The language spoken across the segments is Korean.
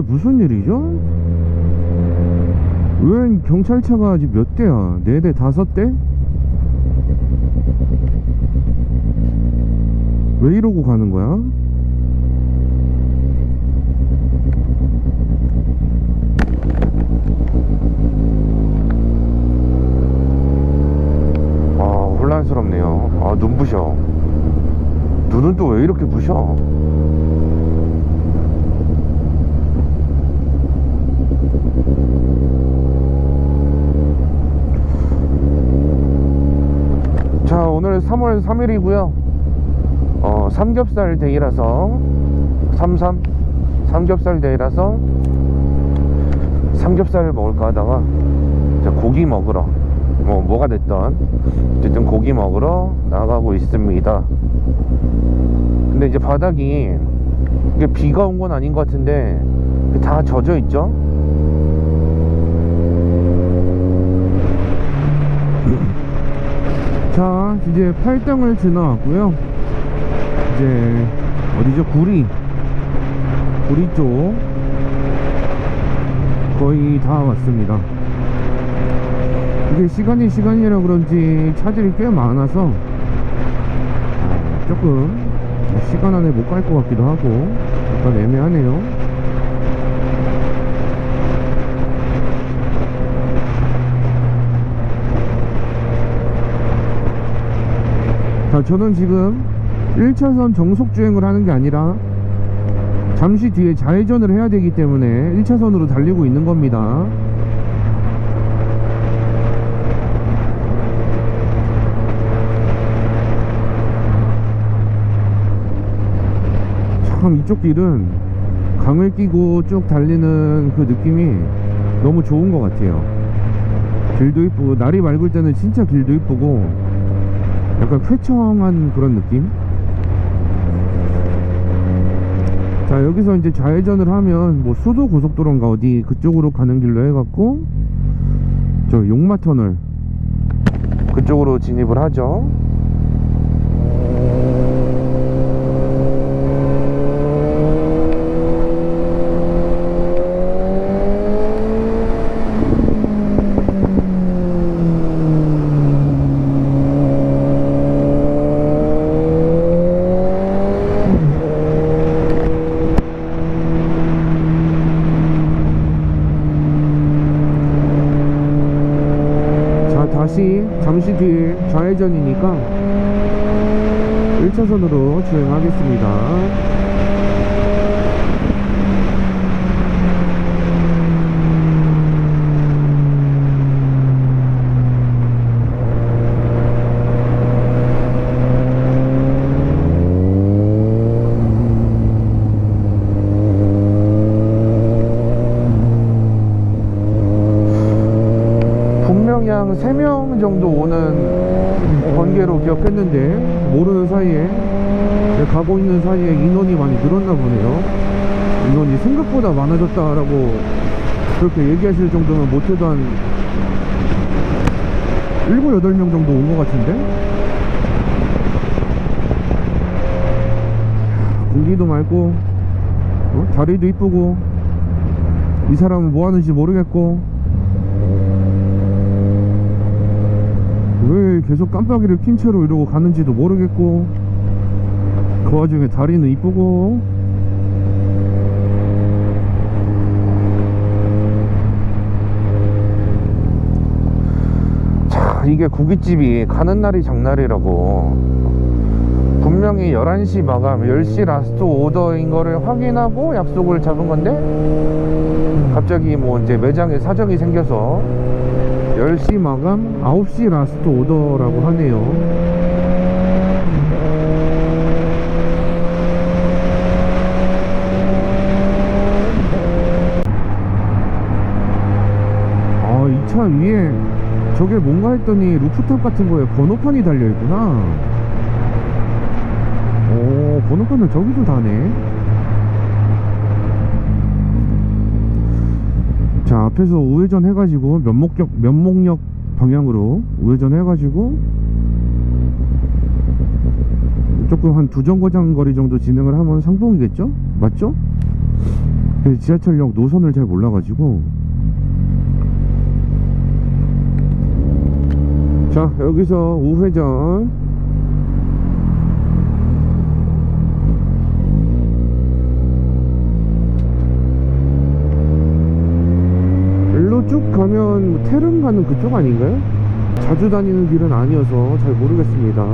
이게 무슨 일이죠? 웬 경찰차가 지금 몇 대야? 네 대, 다섯 대? 왜 이러고 가는 거야? 아, 혼란스럽네요. 아, 눈부셔. 눈은 또 왜 이렇게 부셔? 자, 오늘 3월 3일이고요. 어, 삼겹살 데이라서 33 삼겹살 데이라서 삼겹살을 먹을까 하다가 자, 고기 먹으러 뭐 뭐가 됐던 어쨌든 고기 먹으러 나가고 있습니다. 근데 이제 바닥이 이게 비가 온 건 아닌 것 같은데 다 젖어 있죠. 자 이제 팔당을 지나왔고요. 이제 어디죠? 구리 구리 쪽 거의 다 왔습니다. 이게 시간이 시간이라 그런지 차들이 꽤 많아서 어, 조금 시간 안에 못 갈 것 같기도 하고 약간 애매하네요. 자, 저는 지금 1차선 정속 주행을 하는 게 아니라 잠시 뒤에 좌회전을 해야 되기 때문에 1차선으로 달리고 있는 겁니다. 참 이쪽 길은 강을 끼고 쭉 달리는 그 느낌이 너무 좋은 것 같아요. 길도 이쁘고 날이 맑을 때는 진짜 길도 이쁘고 약간 쾌청한 그런 느낌? 자 여기서 이제 좌회전을 하면 뭐 수도 고속도로인가 어디 그쪽으로 가는 길로 해갖고 저 용마 터널 그쪽으로 진입을 하죠 자 다시 잠시 뒤에 좌회전이니까 1차선으로 주행하겠습니다. 분명히 한 3명 정도 오는 번개로 기억했는데 모르는 사이에 가고 있는 사이에 인원이 많이 늘었나 보네요 인원이 생각보다 많아졌다라고 그렇게 얘기하실 정도면 못해도 한 7, 8명 정도 온 것 같은데 공기도 맑고 어? 다리도 이쁘고 이 사람은 뭐 하는지 모르겠고 왜 계속 깜빡이를 킨 채로 이러고 가는지도 모르겠고 그 와중에 다리는 이쁘고. 자 이게 고깃집이 가는 날이 장날이라고. 분명히 11시 마감 10시 라스트 오더인 거를 확인하고 약속을 잡은 건데 갑자기 뭐 이제 매장에 사정이 생겨서 10시 마감 9시 라스트 오더라고 하네요. 아이차 위에 저게 뭔가 했더니 루프탑 같은 거에 번호판이 달려 있구나. 오 번호판을 저기도 다네 자 앞에서 우회전 해가지고 면목역 면목역 방향으로 우회전 해가지고 조금 한 두 정거장 거리 정도 진행을 하면 상봉이겠죠? 맞죠? 그 지하철역 노선을 잘 몰라가지고 자 여기서 우회전 일로 쭉 가면 뭐 태릉 가는 그쪽 아닌가요? 자주 다니는 길은 아니어서 잘 모르겠습니다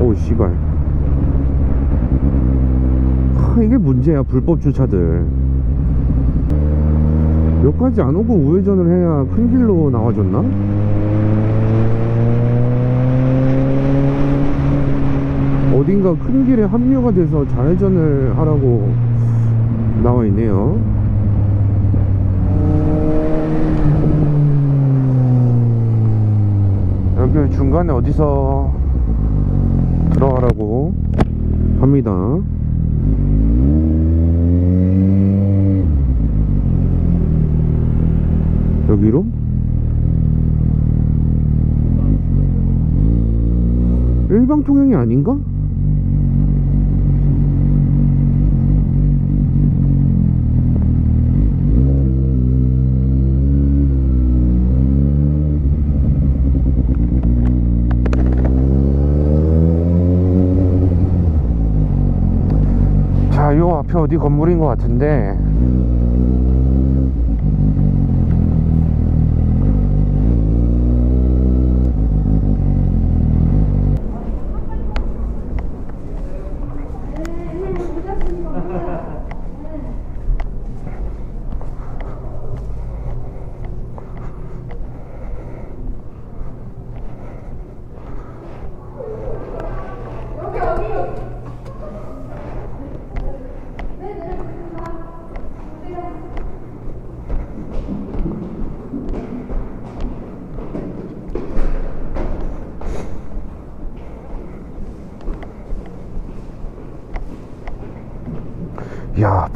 오 씨발 하, 이게 문제야 불법 주차들 여기까지 안 오고 우회전을 해야 큰 길로 나와줬나? 어딘가 큰 길에 합류가 돼서 좌회전을 하라고 나와 있네요. 여기 중간에 어디서 들어가라고 합니다. 여기로? 일방 통행이 아닌가? 자, 요 앞에 어디 건물인 것 같은데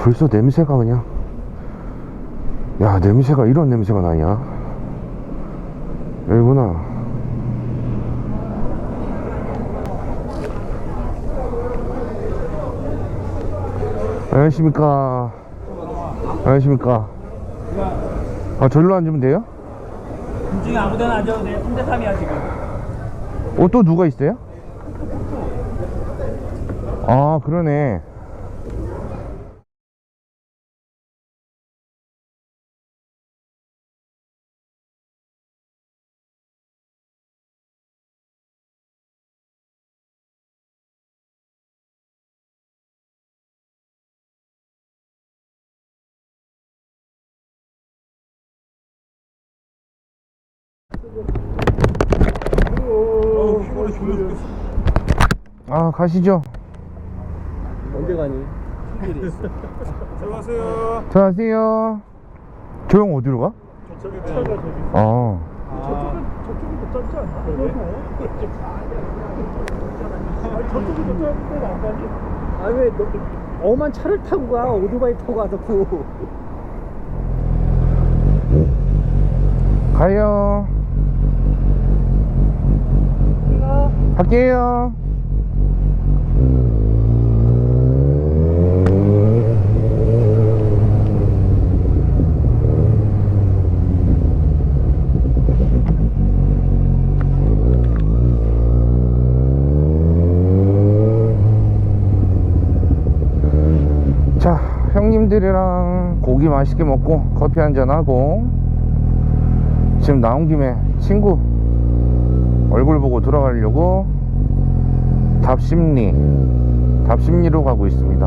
벌써 냄새가 그냥 야 냄새가 이런 냄새가 나냐 여기구나 안녕하십니까 안녕하십니까 아 절로 앉으면 돼요? 둘 중에 아무데나 앉아도 돼. 3대 3이야 지금. 어또 누가 있어요? 아 그러네 아 가시죠 언제 가니? 들어가세요. 들어가세요 조용 어디로 가? 저기 차가 저기. 아 저쪽은 저쪽이 더 짧지 않나? 아니 저쪽이 더 짧은데 안 가니? 아왜 엄한 차를 타고 가 오토바이 타고 가서 구. 가요 갈게요. 자 형님들이랑 고기 맛있게 먹고 커피 한잔 하고 지금 나온 김에 친구 얼굴 보고 돌아가려고 답심리 답심리로 가고 있습니다.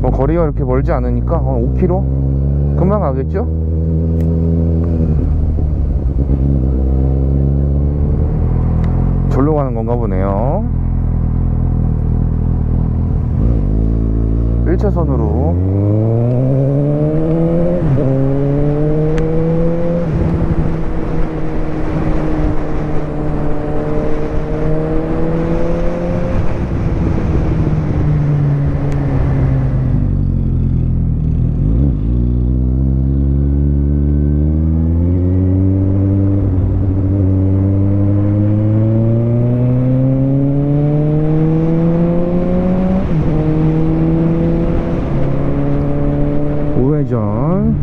뭐 거리가 이렇게 멀지 않으니까 한 5km 금방 가겠죠? 절로 가는 건가 보네요. 1차선으로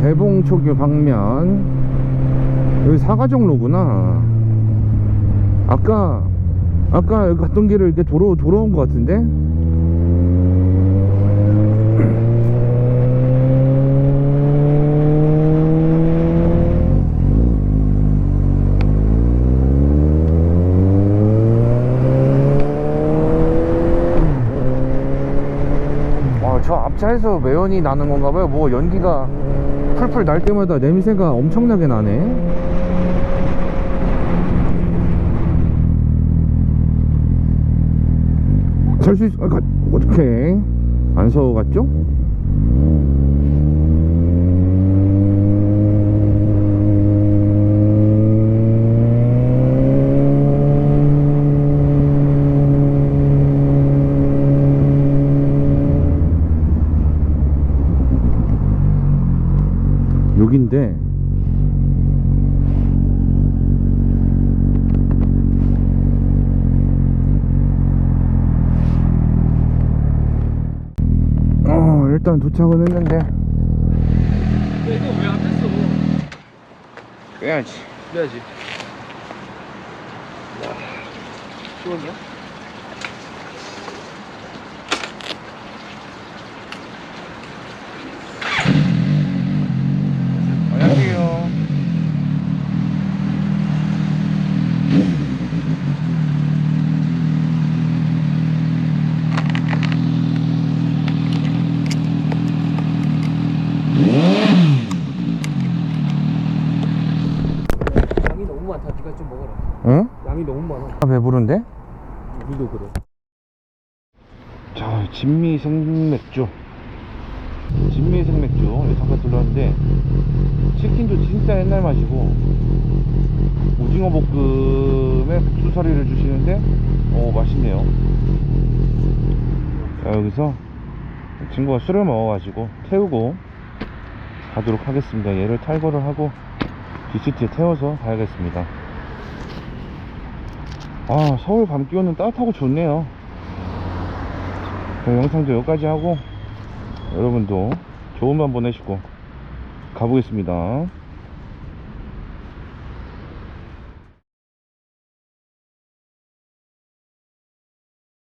대봉초교 방면. 여기 사가정로구나. 아까 아까 여기 갔던 길을 이렇게 돌아, 돌아온 것 같은데? 와, 저 앞차에서 매연이 나는 건가 봐요. 뭐 연기가 풀풀 날 때마다 냄새가 엄청나게 나네. 잘수 있, 아, 가, 어떡해. 안 서 갔죠? 여긴데 어 일단 도착은 했는데 야, 이거 왜 안 됐어? 빼야지 그래야지. 시원해? 안녕하세요 양이 너무 많다. 네가 좀 먹어라. 응? 양이 너무 많아. 아, 배부른데? 우리도 그래. 자, 진미 생맥주. 진미 생맥주. 여기 잠깐 들렀는데, 치킨도 진짜 옛날 맛이고, 오징어 볶음에 국수사리를 주시는데, 오, 맛있네요. 자, 여기서 친구가 술을 먹어가지고 태우고 가도록 하겠습니다. 얘를 탈거를 하고 DCT에 태워서 가야겠습니다. 아, 서울 밤 기온은 따뜻하고 좋네요. 그럼 영상도 여기까지 하고 여러분도 좋은 밤 보내시고 가보겠습니다.